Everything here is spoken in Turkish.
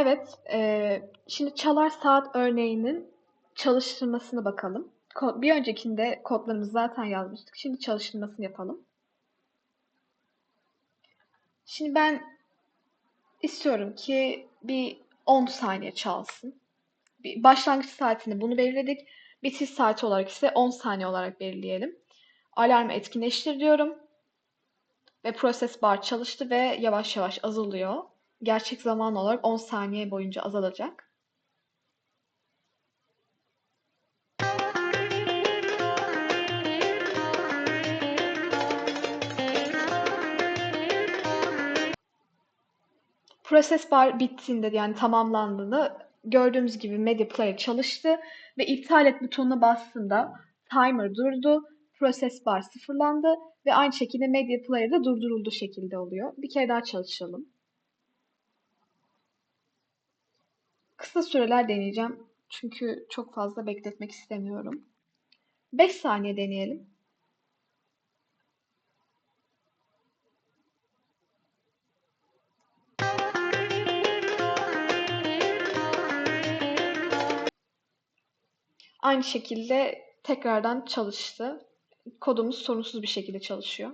Evet, eee, şimdi çalar saat örneğinin çalıştırmasına bakalım. Bir öncekinde kodlarımızı zaten yazmıştık. Şimdi çalıştırmasını yapalım. Şimdi ben istiyorum ki bir 10 saniye çalsın. Bir başlangıç saatini bunu belirledik. Bitiş saati olarak ise 10 saniye olarak belirleyelim. Alarmı etkinleştir diyorum. Ve proses bar çalıştı ve yavaş yavaş azalıyor. Gerçek zaman olarak 10 saniye boyunca azalacak. Proses bar bittiğinde yani tamamlandığında gördüğümüz gibi Media Player çalıştı ve iptal et butonuna bastığında timer durdu, proses bar sıfırlandı ve aynı şekilde Media Player da durduruldu şekilde oluyor. Bir kere daha çalışalım. Kısa süreler deneyeceğim çünkü çok fazla bekletmek istemiyorum. 5 saniye deneyelim. Aynı şekilde tekrardan çalıştı. Kodumuz sorunsuz bir şekilde çalışıyor.